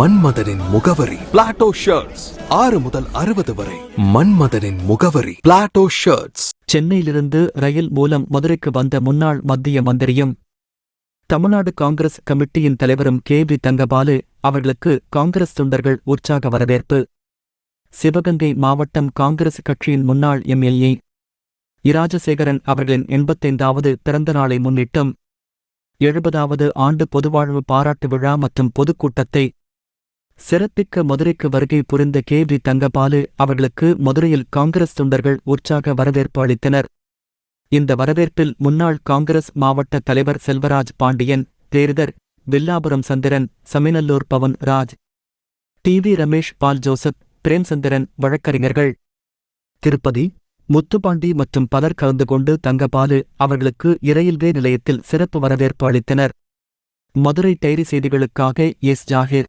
மன்மதனின் முகவரி. Plato shirts ஆறு முதல் அறுபது வரை. மன்மதனின் முகவரி. பிளாட்டோ ஷர்ட்ஸ் சென்னையிலிருந்து ரயில் மூலம் மதுரைக்கு வந்த முன்னாள் மத்திய மந்திரியும் தமிழ்நாடு காங்கிரஸ் கமிட்டியின் தலைவரும் கே வி தங்கபாலு அவர்களுக்கு காங்கிரஸ் தொண்டர்கள் உற்சாக வரவேற்பு. சிவகங்கை மாவட்டம் காங்கிரஸ் கட்சியின் முன்னாள் எம்எல்ஏ இராஜசேகரன் அவர்களின் எண்பத்தைந்தாவது பிறந்த நாளை முன்னிட்டும் எழுபதாவது ஆண்டு பொதுவாழ்வு பாராட்டு விழா மற்றும் பொதுக்கூட்டத்தை சிறப்பிக்க மதுரைக்கு வருகை புரிந்த கே வி தங்கபாலு அவர்களுக்கு மதுரையில் காங்கிரஸ் தொண்டர்கள் உற்சாக வரவேற்பு அளித்தனர். இந்த வரவேற்பில் முன்னாள் காங்கிரஸ் மாவட்ட தலைவர் Selvaraj Pandian தேர்தர் Villapuram Chandran Saminallur Pavan Raj T V Ramesh Paul Joseph Premchandran வழக்கறிஞர்கள். திருப்பதி முத்துப்பாண்டி மற்றும் பலர் கலந்து கொண்டு தங்கபாலு அவர்களுக்கு இரயில்வே நிலையத்தில் சிறப்பு வரவேற்பு அளித்தனர். மதுரை டைரி செய்திகளுக்காக S Zakir.